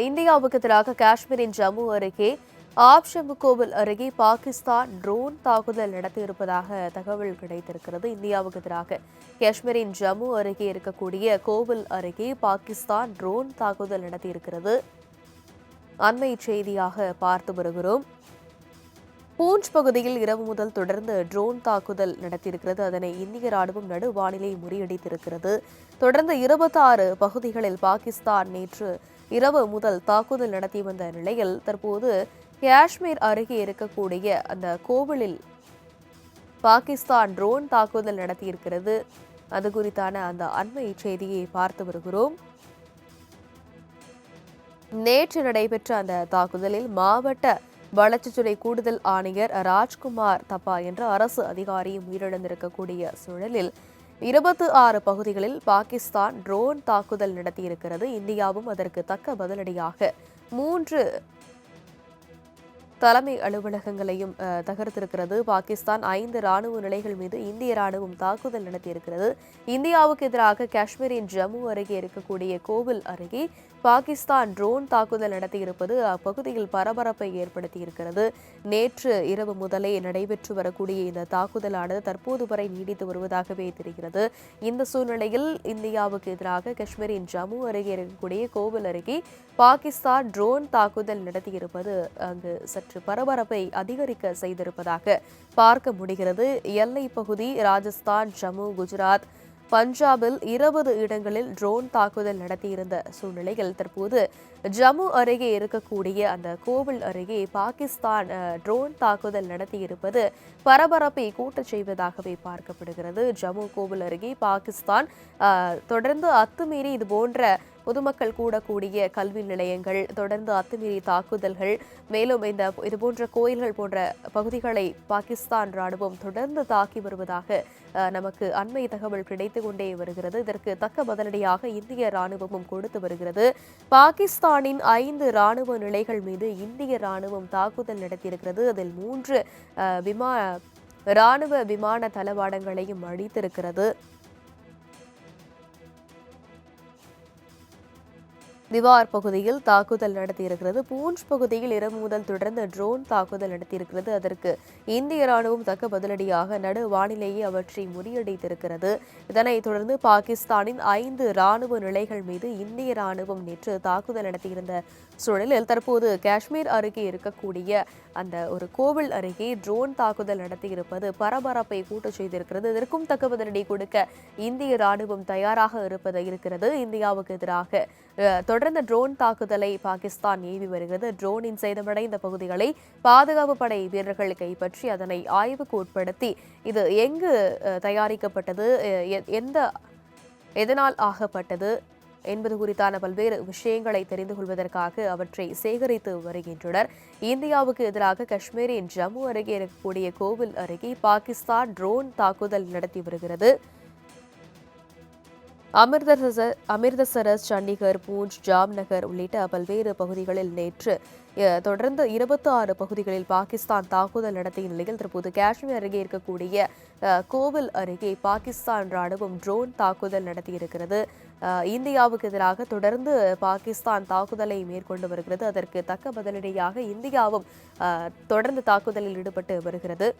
இந்தியாவுக்கு எதிராக காஷ்மீரின் ஜம்மு அருகே ஆப்ஷம்பு கோவில் அருகே பாகிஸ்தான் ட்ரோன் தாக்குதல் நடத்தியிருப்பதாக தகவல் கிடைத்திருக்கிறது. இந்தியாவுக்கு எதிராக காஷ்மீரின் ஜம்மு அருகே இருக்கக்கூடிய கோவில் அருகே பாகிஸ்தான் ட்ரோன் தாக்குதல் நடத்தியிருக்கிறது. அண்மை செய்தியாக பார்த்து வருகிறோம். பூஞ்ச் பகுதியில் இரவு முதல் தொடர்ந்து ட்ரோன் தாக்குதல் நடத்தியிருக்கிறது. அதனை இந்திய ராணுவம் நடு வானிலை முறியடித்திருக்கிறது. தொடர்ந்து இருபத்தாறு பகுதிகளில் பாகிஸ்தான் நேற்று இரவு முதல் தாக்குதல் நடத்தி வந்த நிலையில் தற்போது காஷ்மீர் அருகே இருக்கக்கூடிய அந்த கோவிலில் பாகிஸ்தான் ட்ரோன் தாக்குதல் நடத்தியிருக்கிறது. அது குறித்தான அந்த அண்மை செய்தியை பார்த்து வருகிறோம். நேற்று நடைபெற்ற அந்த தாக்குதலில் மாவட்ட வளர்ச்சித்துறை கூடுதல் ஆணையர் ராஜ்குமார் தப்பா என்ற அரசு அதிகாரியும் உயிரிழந்திருக்கக்கூடிய சூழலில் இருபத்து ஆறு பகுதிகளில் பாகிஸ்தான் ட்ரோன் தாக்குதல் நடத்தியிருக்கிறது. இந்தியாவும் அதற்கு தக்க பதிலடியாக மூன்று தலைமை அலுவலகங்களையும் தகர்த்திருக்கிறது. பாகிஸ்தான் ஐந்து ராணுவ நிலைகள் மீது இந்திய ராணுவம் தாக்குதல் நடத்தியிருக்கிறது. இந்தியாவுக்கு எதிராக காஷ்மீரின் ஜம்மு அருகே இருக்கக்கூடிய கோவில் அருகே பாகிஸ்தான் ட்ரோன் தாக்குதல் நடத்தியிருப்பது அப்பகுதியில் பரபரப்பை ஏற்படுத்தியிருக்கிறது. நேற்று இரவு முதலே நடைபெற்று வரக்கூடிய இந்த தாக்குதலானது தற்போது வரை நீடித்து வருவதாகவே தெரிகிறது. இந்த சூழ்நிலையில் இந்தியாவுக்கு எதிராக காஷ்மீரின் ஜம்மு அருகே இருக்கக்கூடிய கோவில் அருகே பாகிஸ்தான் ட்ரோன் தாக்குதல் நடத்தியிருப்பது அங்கு சற்று பரபரப்பை அதிகரிக்க செய்திருப்பதாக பார்க்க முடிகிறது. எல்லை பகுதி ராஜஸ்தான் ஜம்மு குஜராத் பஞ்சாபில் இருபது இடங்களில் ட்ரோன் தாக்குதல் நடத்தியிருந்த சூழ்நிலையில் தற்போது ஜம்மு அருகே இருக்கக்கூடிய அந்த கோவில் அருகே பாகிஸ்தான் ட்ரோன் தாக்குதல் நடத்தியிருப்பது பரபரப்பை கூட்டச் செய்வதாகவே பார்க்கப்படுகிறது. ஜம்மு கோவில் அருகே பாகிஸ்தான் தொடர்ந்து அத்துமீறி இது போன்ற பொதுமக்கள் கூடக்கூடிய கல்வி நிலையங்கள் தொடர்ந்து அத்துமீறி தாக்குதல்கள் மேலும் இந்த இது போன்ற கோயில்கள் போன்ற பகுதிகளை பாகிஸ்தான் ராணுவம் தொடர்ந்து தாக்கி வருவதாக நமக்கு அண்மை தகவல் கிடைத்து கொண்டே வருகிறது. இதற்கு தக்க பதிலடியாக இந்திய ராணுவமும் கொடுத்து வருகிறது. பாகிஸ்தானின் ஐந்து ராணுவ நிலைகள் மீது இந்திய ராணுவம் தாக்குதல் நடத்தியிருக்கிறது. அதில் மூன்று விமா ராணுவ விமான தளவாடங்களையும் அழித்திருக்கிறது. திவார் பகுதியில் தாக்குதல் நடத்தியிருக்கிறது. பூஞ்ச் பகுதியில் இரவு முதல் தொடர்ந்து ட்ரோன் தாக்குதல் நடத்தியிருக்கிறது. அதற்கு இந்திய ராணுவம் தக்க பதிலடியாக நடு வானிலேயே அவற்றை முறியடித்திருக்கிறது. இதனைத் தொடர்ந்து பாகிஸ்தானின் ஐந்து ராணுவ நிலைகள் மீது இந்திய ராணுவம் நேற்று தாக்குதல் நடத்தியிருந்த சூழலில் தற்போது காஷ்மீர் அருகே இருக்கக்கூடிய அந்த ஒரு கோவில் அருகே ட்ரோன் தாக்குதல் நடத்தியிருப்பது பரபரப்பை கூட்டச் செய்திருக்கிறது. இதற்கும் தக்க பதிலடி கொடுக்க இந்திய ராணுவம் தயாராக இருப்பது இருக்கிறது. இந்தியாவுக்கு எதிராக தொடர் தொடர்ந்த ட்ரோன் தாக்குதலை பாகிஸ்தான் ஏவி வருகிறது. ட்ரோனின் சேதமடைந்த பகுதிகளை பாதுகாப்பு படை வீரர்கள் கைப்பற்றி அதனை ஆய்வுக்கு உட்படுத்தி இது எங்கு தயாரிக்கப்பட்டது எந்த எதனால் ஆகப்பட்டது என்பது குறித்தான பல்வேறு விஷயங்களை தெரிந்து கொள்வதற்காக அவற்றை சேகரித்து வருகின்றனர். இந்தியாவுக்கு எதிராக காஷ்மீரின் ஜம்மு அருகே இருக்கக்கூடிய கோவில் அருகே பாகிஸ்தான் ட்ரோன் தாக்குதல் நடத்தி வருகிறது. அமிர்தசரஸ் அமிர்தசரஸ் சண்டிகர் பூஞ்ச் ஜாம்நகர் உள்ளிட்ட பல்வேறு பகுதிகளில் நேற்று தொடர்ந்து இருபத்தி ஆறு பகுதிகளில் பாகிஸ்தான் தாக்குதல் நடத்திய நிலையில் தற்போது காஷ்மீர் அருகே இருக்கக்கூடிய கோவில் அருகே பாகிஸ்தான் ராணுவம் ட்ரோன் தாக்குதல் நடத்தியிருக்கிறது. இந்தியாவுக்கு எதிராக தொடர்ந்து பாகிஸ்தான் தாக்குதலை மேற்கொண்டு வருகிறது. அதற்கு தக்க பதிலடியாக இந்தியாவும் தொடர்ந்து தாக்குதலில் ஈடுபட்டு வருகிறது.